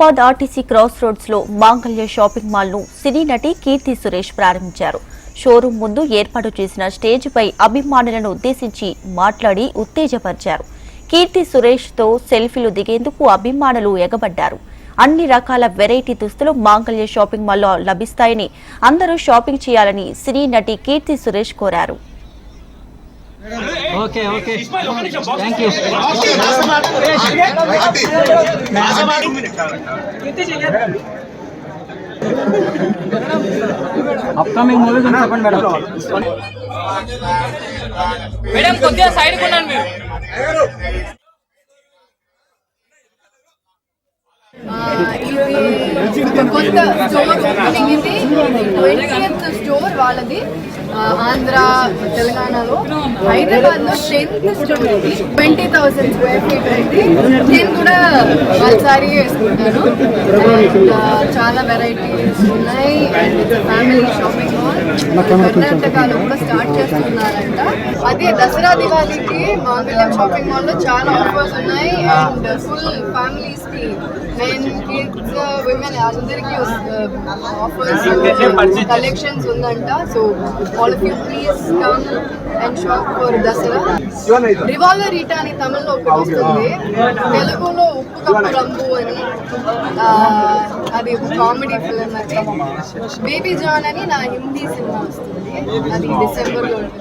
ఉప్పాద్ RTC cross రోడ్స్లో మాంగళ్య shopping మాల్ను సినీ నటి కీర్తి సురేష్ ప్రారంభించారు. షోరూం ముందు ఏర్పాటు చేసిన స్టేజ్ పై అభిమానులను ఉద్దేశించి మాట్లాడి ఉత్తేజపరిచారు. కీర్తి సురేష్తో సెల్ఫీలు దిగేందుకు అభిమానులు ఎగబడ్డారు. అన్ని రకాల వెరైటీ దుస్తులు మాంగళ్య షాపింగ్ మాల్లో లభిస్తాయని అందరూ షాపింగ్ చేయాలని సినీ నటి కీర్తి సురేష్ కోరారు. okay okay thank you upcoming movie గురించి చెప్పండి మేడం మేడం కొద్దిగా సైడ్ కొన్నాను మీరు ఇది కొత్త స్టోర్ ఓపెనింగ్ ఇది ట్వంటీయత్ స్టోర్ వాళ్ళది. ఆంధ్ర తెలంగాణలో. హైదరాబాద్లో టెన్త్ స్టోర్ ఇది ట్వంటీ థౌసండ్ స్క్వేర్ ఫీట్ అయితే నేను కూడా వాళ్ళసారి వేసుకుంటాను. చాలా వెరైటీస్ ఉన్నాయి. అండ్ ఫ్యామిలీ షాపింగ్ కర్ణాటకలో కూడా స్టార్ట్ చేస్తున్నారంట. అదే దసరా దివాళీకి మాంగళ్యం షాపింగ్ మాల్లో చాలా ఆఫర్స్ ఉన్నాయి. అండ్ ఫుల్ ఫ్యామిలీస్కి మెన్ కిడ్స్ విమెన్ అందరికి ఆఫర్స్ కలెక్షన్స్ ఉందంట. So all of you please come and shop for Dasara. Revolver ఈట అని తమిళ్ళో ఒకటి వస్తుంది. తెలుగులో ఉప్పు కప్పు రంగు అని అది కామెడీ ఫిల్మ్ అది. బేబీ జాన్ అని నా హిందీ సినిమా. వస్తుంది అది డిసెంబర్లో ఉంటుంది